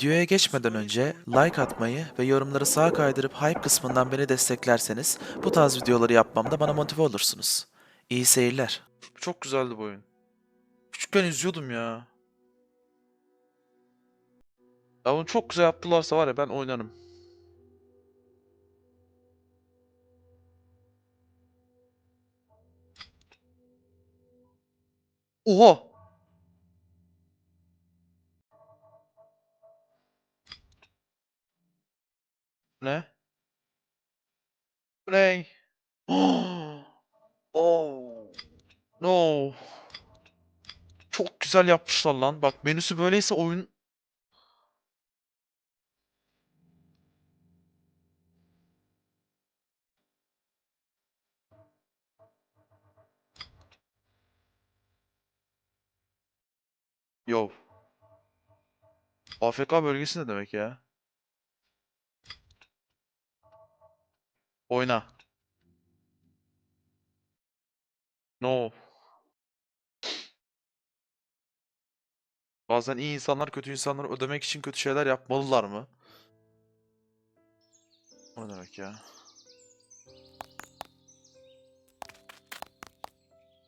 Videoya geçmeden önce like atmayı ve yorumları sağa kaydırıp hype kısmından beni desteklerseniz bu tarz videoları yapmamda bana motive olursunuz. İyi seyirler. Çok güzeldi bu oyun. Küçükken izliyordum ya. Ya bunu çok güzel yaptılarsa var ya ben oynarım. Oha! Ne? Bu Ne? Oh. No. Çok güzel yapmışlar lan. Bak menüsü böyleyse oyun Yo. AFK bölgesi ne demek ya? Oyna. No. Bazen iyi insanlar kötü insanları ödemek için kötü şeyler yapmalılar mı? O demek ya?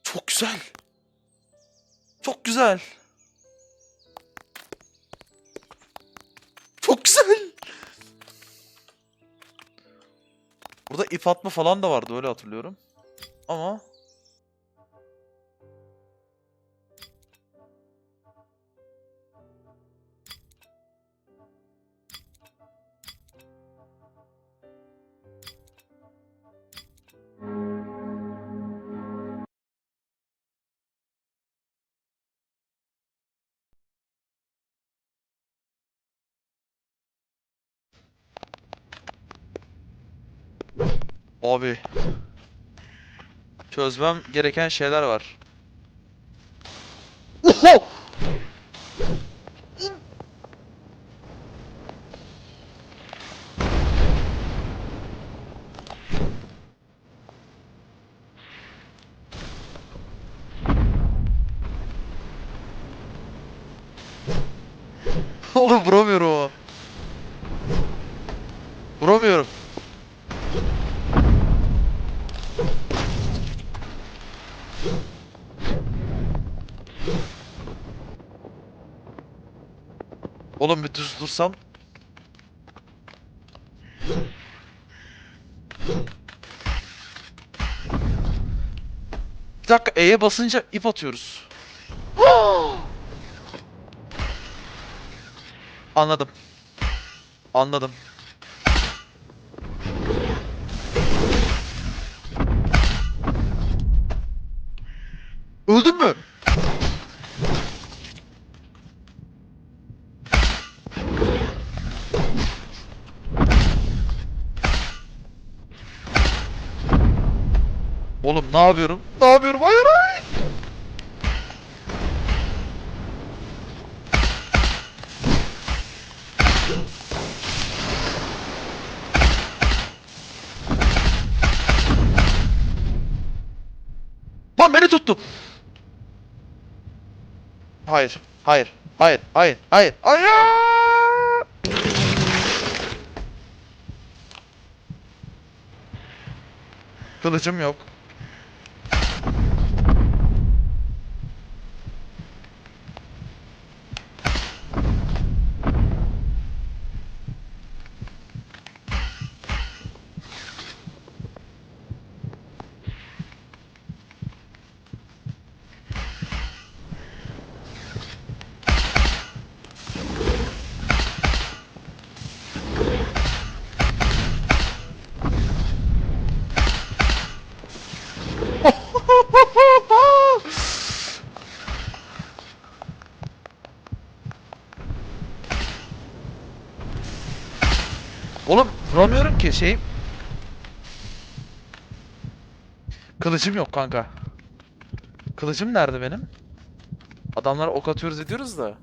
Çok güzel. Çok güzel. Burada ip atma falan da vardı öyle hatırlıyorum. Ama Abi. Çözmem gereken şeyler var. Oğlum vuramıyorum ama. Vuramıyorum. Bir düz dursam. Bir dakika E'ye basınca ip atıyoruz. Anladım. Anladım. Öldün mü? Oğlum ne yapıyorum? Ne yapıyorum? Hayır hayır. Lan beni tuttu. Hayır. Hayır. Hayır. Hayır. Hayır. Hayır. Kılıcım yok. Oğlum vuramıyorum ki şey. Kılıcım yok kanka. Kılıcım nerede benim? Adamlara ok atıyoruz ediyoruz da.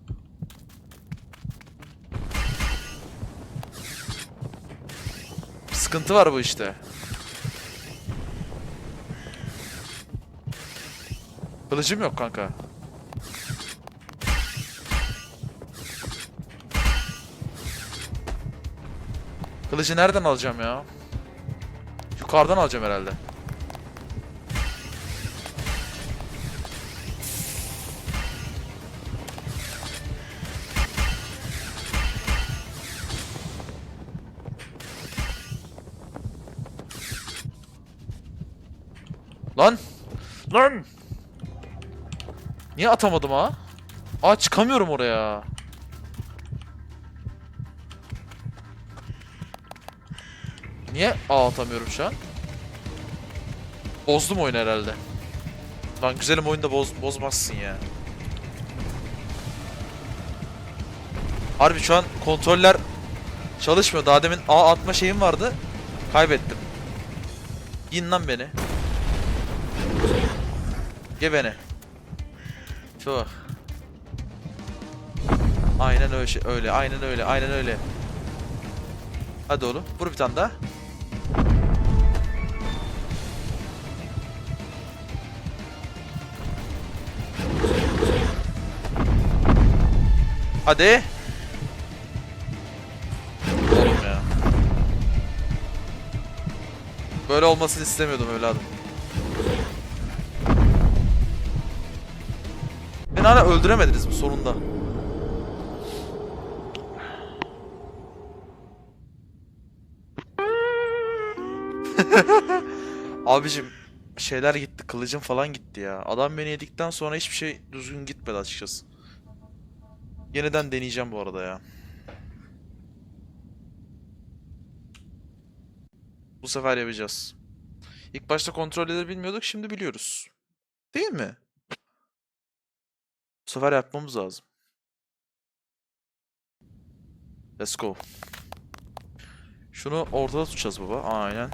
Bir sıkıntı var bu işte. Kılıcım yok kanka. Kılıcı nereden alacağım ya? Yukarıdan alacağım herhalde. Lan! Lan! Niye atamadım ha? Aa çıkamıyorum oraya. Niye A atamıyorum şu an? Bozdum oyunu herhalde. Lan güzelim oyunda boz, bozmazsın ya. Harbi şu an kontroller çalışmıyor. Daha demin A atma şeyim vardı. Kaybettim. Yin lan beni. Ge beni. Şu. Aynen öyle şey, öyle. Aynen öyle. Aynen öyle. Hadi oğlum. Vur bir tane daha. Hadi. Böyle olmasını istemiyordum evladım. Beni hala öldüremediniz mi sonunda? Abicim şeyler gitti, kılıcım falan gitti ya. Adam beni yedikten sonra hiçbir şey düzgün gitmedi açıkçası. Yeniden deneyeceğim bu arada ya. Bu sefer yapacağız. İlk başta kontrolleri bilmiyorduk, şimdi biliyoruz. Değil mi? Bu sefer yapmamız lazım. Let's go. Şunu ortada tutacağız baba. Aynen.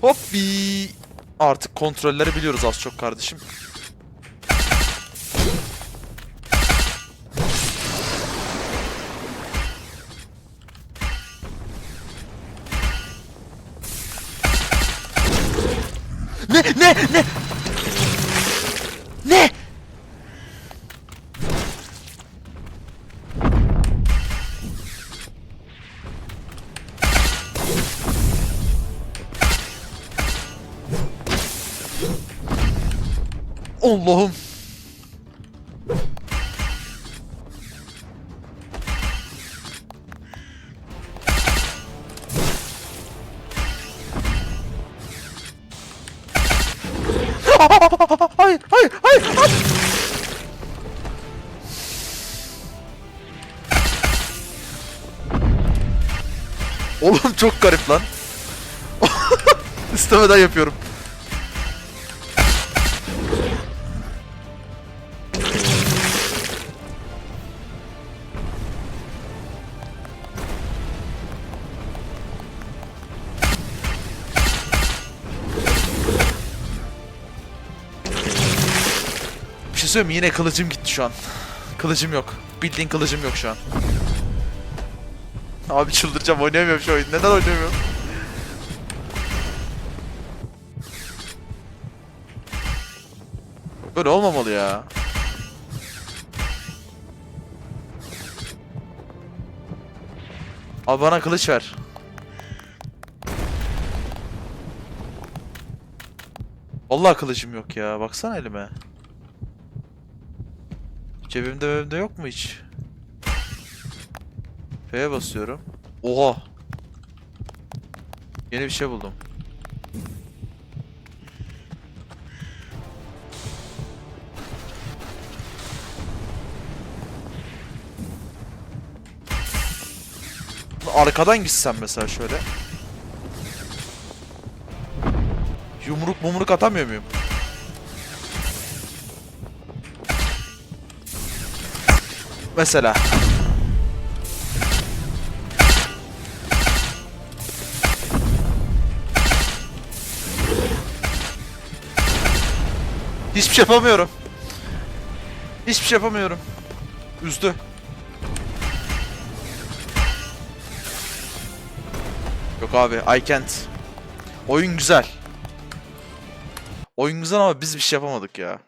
Hoppi. Artık kontrolleri biliyoruz az çok kardeşim. Ne ne ne? Ne? Allah'ım. Hayır, hayır, hayır, hayır. Oğlum çok garip lan. İstemeden yapıyorum. Şey söyleyeyim? Yine kılıcım gitti şu an. Kılıcım yok. Bildiğin kılıcım yok şu an. Abi çıldıracağım oynayamıyorum şu oyunu. Neden oynayamıyorum? Böyle olmamalı ya. Abi bana kılıç ver. Vallahi kılıcım yok ya. Baksana elime. Cebimde cebimde yok mu hiç? F'ye basıyorum. Oha. Yeni bir şey buldum. Arkadan gitsem mesela şöyle. Yumruk mumruk atamıyor muyum? Mesela. Hiçbir şey yapamıyorum. Hiçbir şey yapamıyorum. Üzdü. Yok abi, I can't. Oyun güzel. Oyun güzel ama biz bir şey yapamadık ya.